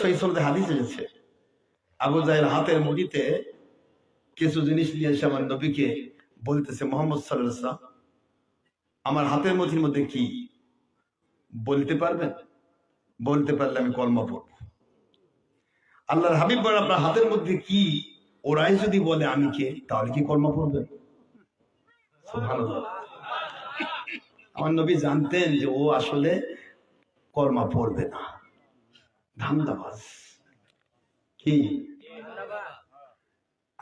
সহি সনদে হাদিস এসেছে। আবু জাহেল হাতের মুড়িতে কিছু জিনিস নিয়ে এসে আমার নবীকে বলতেছে, মোহাম্মদ সাল্লাহ আমার হাতের মধ্যের মধ্যে কি বলতে পারবেন? বলতে পারলে আমি কলমা পড়ব। আল্লাহর হাবিব আপনার হাতের মধ্যে কি ওরাই যদি বলে আমি কে, তাহলে কি কলমা পড়বেন। আমার নবী জানতেন যে ও আসলে কলমা পড়বে না। ধান্দাবাজ। কি?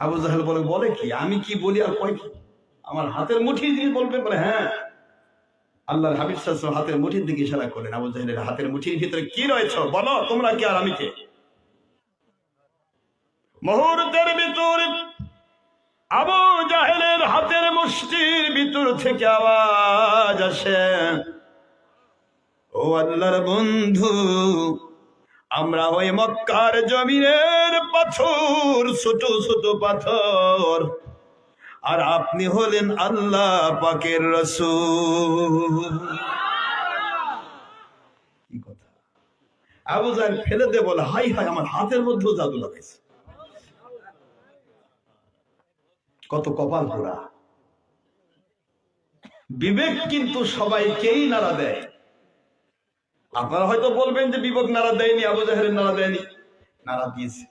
আবু জাহেল বলে বলে কি? আমি কি বলি আর কয় আমার হাতের মুঠি দিয়ে বলবে, বলে হ্যাঁ। আল্লাহর হাবিব সাল্লাল্লাহু হাতের মুঠির দিকে ইশারা করলেন আবু জাহেলের হাতের মুঠির ভিতরে কি রয়েছে? বলো, তোমরা কি আর আমি কে? মুহূর্তের ভিতর আবু জাহেলের হাতের মুষ্টির ভিতর থেকে আওয়াজ আসে। ও আল্লাহর বন্ধু আমরা ওই মক্কার জমিনের পাথর, ছোট ছোট পাথর। আর আপনি হলেন আল্লাহ পাকের রসুল। কি কথা? ফেলে দে বলে, হাই হাই, আমার হাতের মধ্যেও জাদু লাগাইছে। কত কপাল পোড়া। বিবেক কিন্তু সবাইকেই নাড়া দেয়। আপনারা হয়তো বলবেন যে বিবেক নাড়া দেয়নি, আবু জাহের নাড়া দেয়নি। নাড়া দিয়েছে।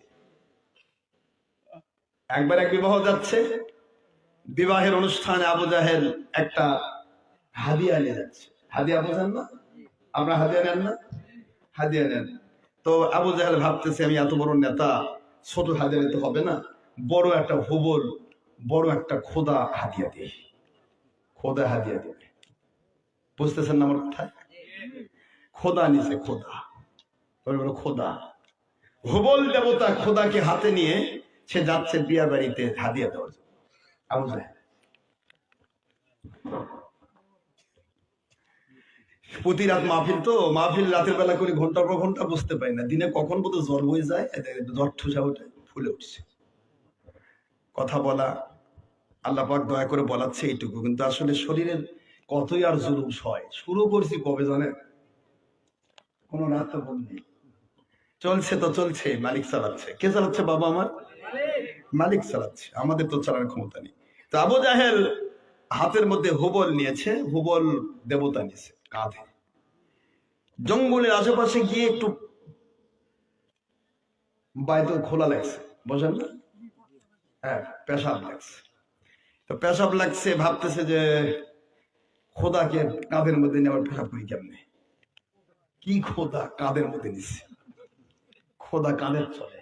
একবার এক বিবাহ যাচ্ছে, বিবাহের অনুষ্ঠানে আবু জাহেল একটা হাদিয়া নিয়ে যাচ্ছে। হাদিয়া বোঝেন না? আপনারা হাদিয়া নেন না? হাদিয়া নেন। তো আবু জাহেল ভাবতেছে, আমি এত বড় নেতা, ছোট হাদিয়া নিতে হবে না। বড় একটা হুবল, বড় একটা খোদা হাদিয়া দিই। খোদা হাদিয়া দেবে। বুঝতেছেন না আমার কথা? খোদা নিছে খোদা। বড় খোদা। হুবল দেবতা খোদাকে হাতে নিয়ে সে যাচ্ছে বিয়া বাড়িতে হাদিয়া দেওয়ার জন্য। প্রতি রাত মাহফিল তো, মাহফিল রাতের বেলা করে ঘণ্টার পর ঘণ্টা বুঝতে পারি না। দিনে কখন বোধ জ্বর হয়ে যায় জ্বর ঠুসা উঠে ফুলে উঠছে। কথা বলা, আল্লাহ পাক দয়া করে বলাচ্ছে এইটুকু। কিন্তু আসলে শরীরের কতই আর জুলুম হয়, শুরু করছি কবে জানেন? কোন বল নেই। চলছে তো চলছে, মালিক চালাচ্ছে। কে চালাচ্ছে বাবা আমার? মালিক চালাচ্ছে, আমাদের তো চালানোর ক্ষমতা নেই। তো আবু জাহেল হাতের মধ্যে হুবল নিয়েছে, হুবল দেবতা নিয়েছে, কাঁধে। জঙ্গলের আশেপাশে গিয়ে একটু বাইরে খোলা লাগছে, বোঝেন না? হ্যাঁ পেশাব লাগছে। তো পেশাব লাগছে, ভাবতেছে যে খোদাকে কাঁধের মধ্যে নিয়ে আবার পেশাব করি কেমনে? কি খোদা কাঁধের মধ্যে নিচ্ছে। খোদা কাঁধের চলে।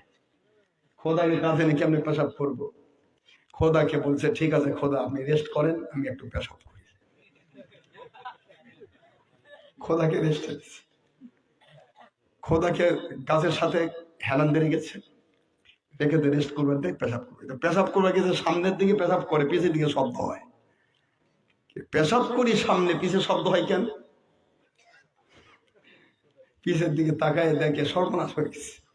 খোদাকে কাঁধে নিয়ে কেমনে পেশাব করব? খোদাকে বলছে, ঠিক আছে খোদা, আপনি রেস্ট করেন, আমি একটু পেশাব করি। খোদাকে রেস্ট দিচ্ছে। খোদাকে গাছের সাথে হেলান দিয়ে গেছে রেখে রেস্ট করবেন তাই পেশাব করবে। পেশাব করবে গেছে সামনের দিকে পেশাব করে, পিছের দিকে শব্দ হয়। পেশাব করি সামনে, পিছে শব্দ হয় কেন? পিছের দিকে তাকায় দেখে সর্বনাশ হয়ে গেছে।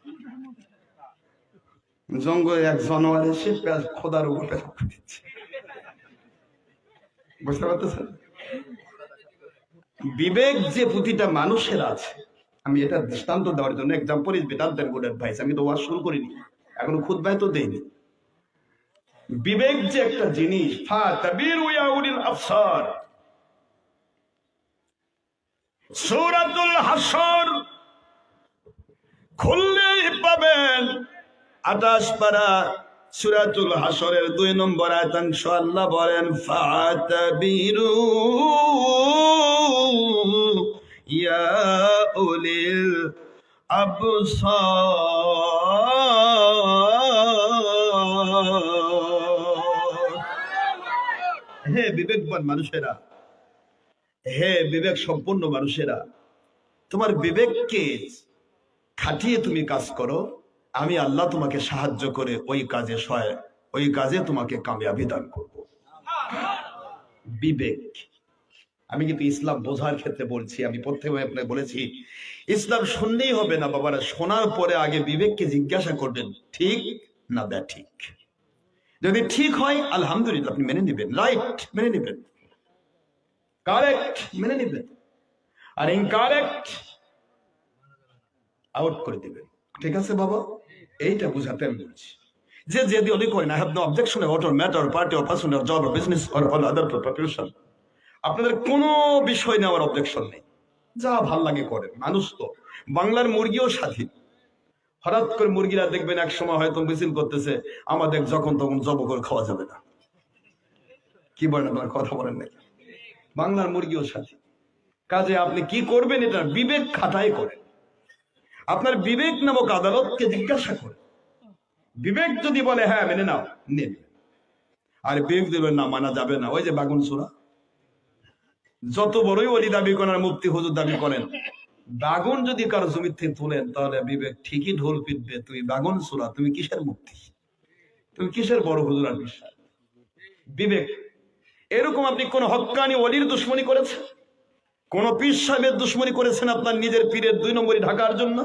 জঙ্গলে এক জানোয়ার এসে পে- খোদার উপর পেশাব করে দিচ্ছে। বুঝতে পারতেছেন? বিবেক যে প্রতিটা মানুষের আছে, আমি এটা দৃষ্টান্ত দেওয়ার জন্য example is better then good advice আমি তো ওয়াজ শুরু করিনি, এখনও খুদ ভাই তো দেইনি। বিবেক যে একটা জিনিস, ফা তাবির উয়া উলিল আফসার সূরাতুল হাসর খুললেই পাবেন। আঠাশ পারা সুরাতুল হাসরের দুই নম্বর আয়াতাংশ আল্লাহ বলেন ইয়া হে বিবেকবান মানুষেরা, হে বিবেক সম্পন্ন মানুষেরা, তোমার বিবেককে খাটিয়ে তুমি কাজ করো, আমি আল্লাহ তোমাকে সাহায্য করে ওই কাজে সহায়, ওই কাজে তোমাকে কামিয়াবি দান করব। বিবেক। আমি কিন্তু ইসলাম বোঝার ক্ষেত্রে বলছি, আমি প্রথমে আপনাকে বলেছি, ইসলাম শুনলেই হবে না বাবারা, শোনার পরে আগে বিবেককে জিজ্ঞাসা করবেন, ঠিক না ব্যা ঠিক? যদি ঠিক হয়, আলহামদুলিল্লাহ, আপনি মেনে নেবেন, রাইট, মেনে নেবেন। কারেক্ট, মেনে নেবেন। আর ইনকারেক্ট আউট করে দিবেন। ঠিক আছে, বাবা? এইটা বুঝাতে আমি বলছি। যে যে only coin I have no objection about or matter or party or person or job or business, or all other আপনাদের কোনো বিষয় নিয়ে আমার অবজেকশন নেই। যা ভালো লাগে করেন। মানুষ তো। বাংলার মুরগিও স্বাধীন। হঠাৎ করে মুরগিরা দেখবেন এক সময় হয়তো মিছিল করতেছে, আমাদের যখন তখন জব করে খাওয়া যাবে না। কি বলেন আপনার? কথা বলেন নাকি? বাংলার মুরগিও স্বাধীন। কাজে আপনি কি করবেন এটা বিবেক খাটাই করেন। আপনার বিবেক নামক আদালতকে জিজ্ঞাসা করেন বিবেক যদি বলে হ্যাঁ মেনে নাও। নেবে। আর বিবেক দেবেন না, মানা যাবে না। ওই যে বাগুন সুরা। যত বড়ই অলি দাবি করেন মুক্তি হুজুর দাবি করেন, বাগুন যদি কারও জমির থেকে তুলেন, তাহলে বিবেক ঠিকই ঢোল পিটবে। তুমি বাগুন সুরা, তুমি কিসের মুক্তি তুমি কিসের বড় হুজুর আর বিবেক, এরকম আপনি কোন হক্কানি অলির দুশ্মনী করেছেন? কোন পীর সাহেবের দুশ্মনী করেছেন আপনার নিজের পীরের দুই নম্বরই ঢাকার জন্য?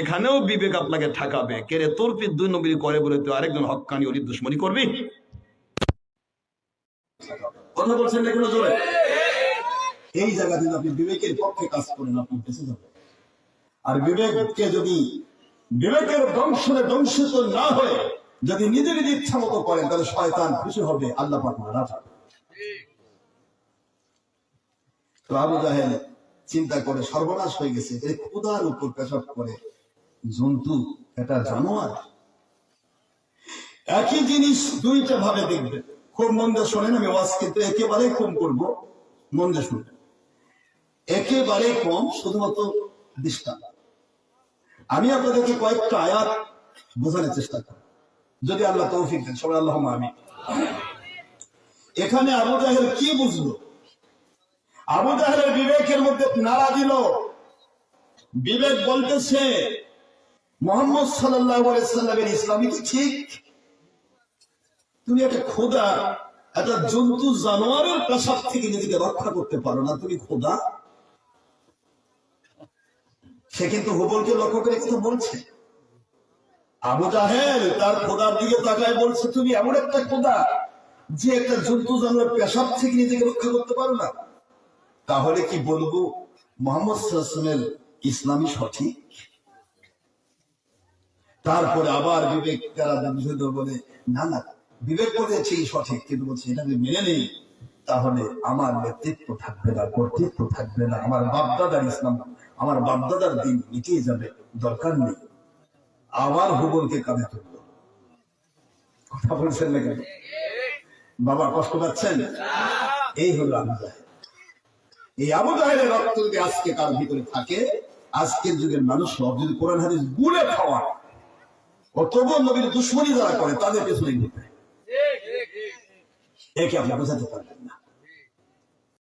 এখানেও বিবেক আপনাকে ঠকাবে। কেরে তোর পীর দুই নম্বরই করে বলে তুই আরেকজন হক্কানি অলির দুশ্মনী করবি? এই জায়গা আপনি বিবেকের পক্ষে কাজ করেন আপনি বেঁচে যাবেন। আর বিবেককে যদি বিবেকের দংশনে দংশিত না হয়ে, যদি নিজে নিজে ইচ্ছা মতো করেন, তাহলে শয়তান খুশি হবে, আল্লাহ পাক হবে। তো আবু জাহেল চিন্তা করে সর্বনাশ হয়ে গেছে। এই খুদার উপর পেশাব করে। জন্তু, এটা জানোয়ার? একই জিনিস দুইটা ভাবে দেখবে। খুব মন দিয়ে শোনেন, আমি ওয়াজ কিন্তু একেবারে কম করব। মন দিয়ে শুনবেন একেবারে কম, শুধুমাত্র দৃষ্টান্ত আমি আপনাদেরকে কয়েকটা আয়াত বোঝানোর চেষ্টা করি যদি আল্লাহ তৌফিক দেন, সবাই আল্লাহ আমি এখানে আবু জাহেল কি বুঝলো? আবু জাহেলের বিবেকের মধ্যে নাড়া দিল। বিবেক বলতেছে, মোহাম্মদ সাল্লামের ইসলামী কি ঠিক? তুমি একটা খোদা, একটা জন্তু জানোয়ারের পেশাব থেকে নিজেকে রক্ষা করতে পারো না, তুমি খোদা? সে কিন্তু হুবলকে লক্ষ্য করে কিন্তু বলছে। আবু জাহেল তার খোদার দিকে তাকায় বলছে, তুমি এমন একটা খোদা, যে একটা জন্তু জানোয়ার পেশাব থেকে নিজেকে রক্ষা করতে পারো না? তাহলে কি বলব, মোহাম্মদ ইসলামী সঠিক? তারপরে আবার বিবেক তারা বিশুদ্ধ বলে, না না, বিবেক বলেছে সঠিক, কিন্তু বলছে এটা যদি মেনে নেই। তাহলে আমার নেতৃত্ব থাকবে না, কর্তৃত্ব থাকবে না, আমার বাপদাদার ইসলাম, আমার বাপদাদার দিন মিটিয়ে যাবে, দরকার নেই। আবার হুবলকে কাঁধে তুলল। কথা বলছেন না কেন? বাবা কষ্ট পাচ্ছেন? এই হলো জাহেল এই আবু জাহেলের রক্ত যদি আজকে কার ভিতরে থাকে, আজকের যুগের মানুষ সব যদি কোরআন, হাদিস গুলে খাওয়া ও তবুও নবীর দুশ্মনী যারা করে, তাদের পেছনে নিতে একে আপনি বোঝাতে পারবেন না।